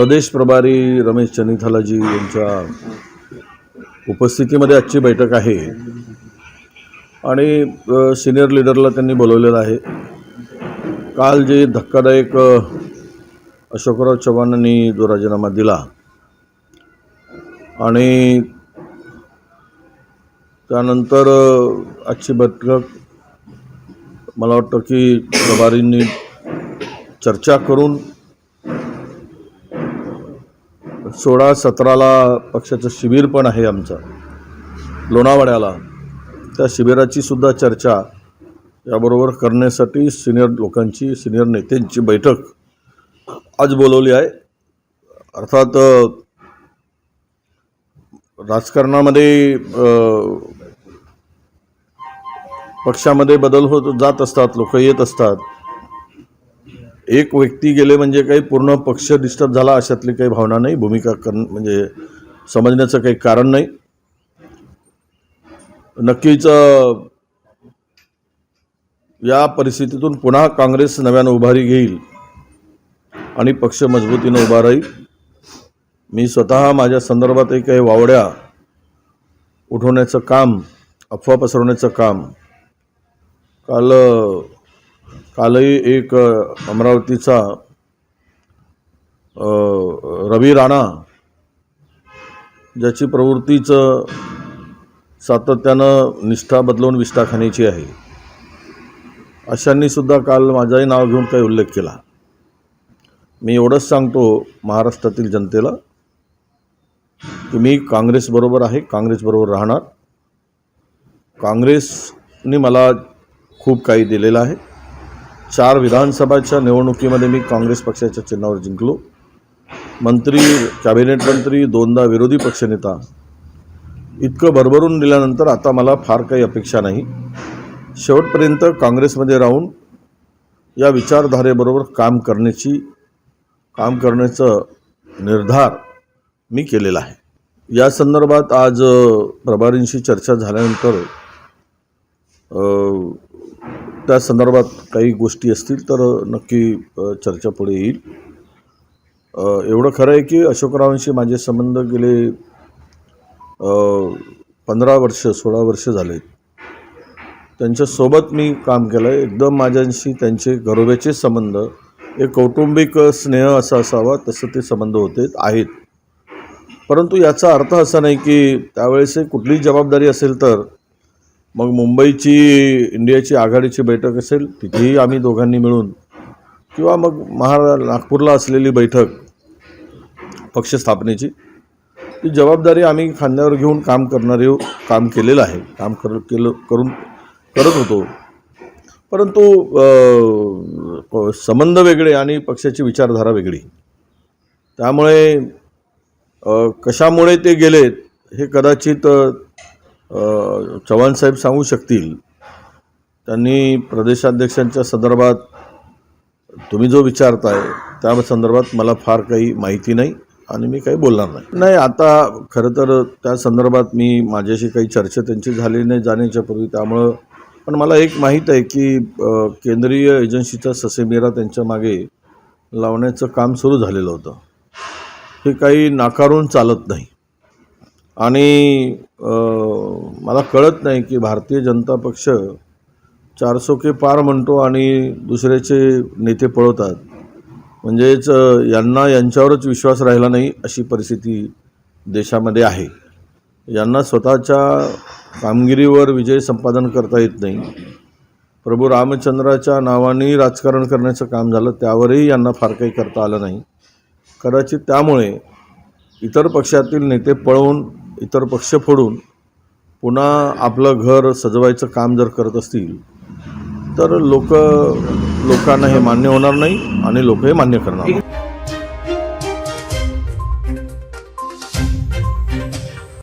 प्रदेश प्रभारी रमेश चनिथालाजी यांच्या उपस्थितीमध्ये आजची बैठक आहे. आणि सिनियर लीडरला त्यांनी बोलवलेलं आहे. काल जे धक्कादायक अशोकराव चव्हाणांनी जो राजीनामा दिला आणि त्यानंतर आजची बैठक मला वाटतं की प्रभारींनी चर्चा करून सोळा सतराला पक्षाचं शिबिर पण आहे आमचं. लोणावळ्याला. त्या शिबिराची सुद्धा चर्चा याबरोबर करण्यासाठी सिनियर लोकांची सिनियर नेत्यांची बैठक आज बोलवली आहे. अर्थात राजकारणामध्ये पक्षामध्ये बदल होत जात असतात लोक येत असतात. एक व्यक्ती गेले म्हणजे काही पूर्ण पक्ष डिस्टर्ब झाला अशातली काही भावना नाही भूमिका कर म्हणजे समजण्याचं काही कारण नाही. नक्कीच या परिस्थितीतून पुन्हा काँग्रेस नव्यानं उभारी घेईल आणि पक्ष मजबूतीनं उभा राहील. मी स्वतः माझ्या संदर्भातही काही वावड्या उठवण्याचं काम अफवा पसरवण्याचं काम काल कालही एक अमरावतीचा रवी राणा ज्याची प्रवृत्तीचं सातत्यानं निष्ठा बदलवून विष्ठा खाण्याची आहे. अशांनी सुद्धा काल माझंही नाव घेऊन काही उल्लेख केला. मी एवढंच सांगतो महाराष्ट्रातील जनतेला की मी काँग्रेसबरोबर आहे काँग्रेसबरोबर राहणार. काँग्रेसने मला खूप काही दिलेलं आहे. चार विधानसभाच्या निवडणुकीमध्ये मी काँग्रेस पक्षाच्या चिन्हावर जिंकलो. मंत्री कॅबिनेट मंत्री दोनदा विरोधी पक्षनेता इतकं भरभरून दिल्यानंतर आता मला फार काही अपेक्षा नाही. शेवटपर्यंत काँग्रेसमध्ये राहून या विचारधारेबरोबर काम करण्याची काम करण्याचं निर्धार मी केलेला आहे. या संदर्भात आज प्रभारींशी चर्चा झाल्यानंतर त्या संदर्भात काही गोष्टी असतील तर नक्की चर्चा पुढे येईल. एवढं खरं आहे की अशोकरावांशी माझे संबंध गेले पंधरा वर्ष सोळा वर्ष झाले त्यांच्यासोबत मी काम केलं आहे एकदम माझ्यांशी त्यांचे घरोब्याचे संबंध एक कौटुंबिक स्नेह असा असावा तसं ते संबंध होते आहेत. परंतु याचा अर्थ असा नाही की त्यावेळेस कुठलीही जबाबदारी असेल तर मग मुंबईची इंडियाची आघाडीची बैठक असेल तिथेही आम्ही दोघांनी मिळून किंवा मग महा नागपूरला असलेली बैठक पक्ष स्थापनेची ती जबाबदारी आम्ही खांद्यावर घेऊन काम करणारे काम केलेलं आहे. काम कर केलं करून करत होतो. परंतु प- संबंध वेगळे आणि पक्षाची विचारधारा वेगळी. त्यामुळे कशामुळे ते गेलेत हे कदाचित चव्हाणसाहेब सांगू शकतील. त्यांनी प्रदेशाध्यक्षांच्या संदर्भात तुम्ही जो विचारताय त्या संदर्भात मला फार काही माहिती नाही आणि मी काही बोलणार नाही. नाही आता खरं तर त्या संदर्भात मी माझ्याशी काही चर्चा त्यांची झाली नाही जाण्याच्या पूर्वी त्यामुळं पण मला एक माहीत आहे की केंद्रीय एजन्सीचा ससेमिरा त्यांच्या मागे लावण्याचं काम सुरू झालेलं होतं. हे काही नाकारून चालत नाही. आणि मला कळत नाही की भारतीय जनता पक्ष चारसो के पार म्हणतो आणि दुसऱ्याचे नेते पळवतात. म्हणजेच यांना यांच्यावरच विश्वास राहिला नाही अशी परिस्थिती देशामध्ये आहे. यांना स्वतःच्या कामगिरीवर विजय संपादन करता येत नाही. प्रभू रामचंद्राच्या नावाने राजकारण करण्याचं काम झालं त्यावरही यांना फार काही करता आलं नाही. कदाचित त्यामुळे इतर पक्षातील नेते पळवून इतर पक्ष फोडून पुन्हा आपलं घर सजवायचं काम जर करत असतील तर लोक लोकांना हे मान्य होणार नाही आणि लोक हे मान्य करणार नाही.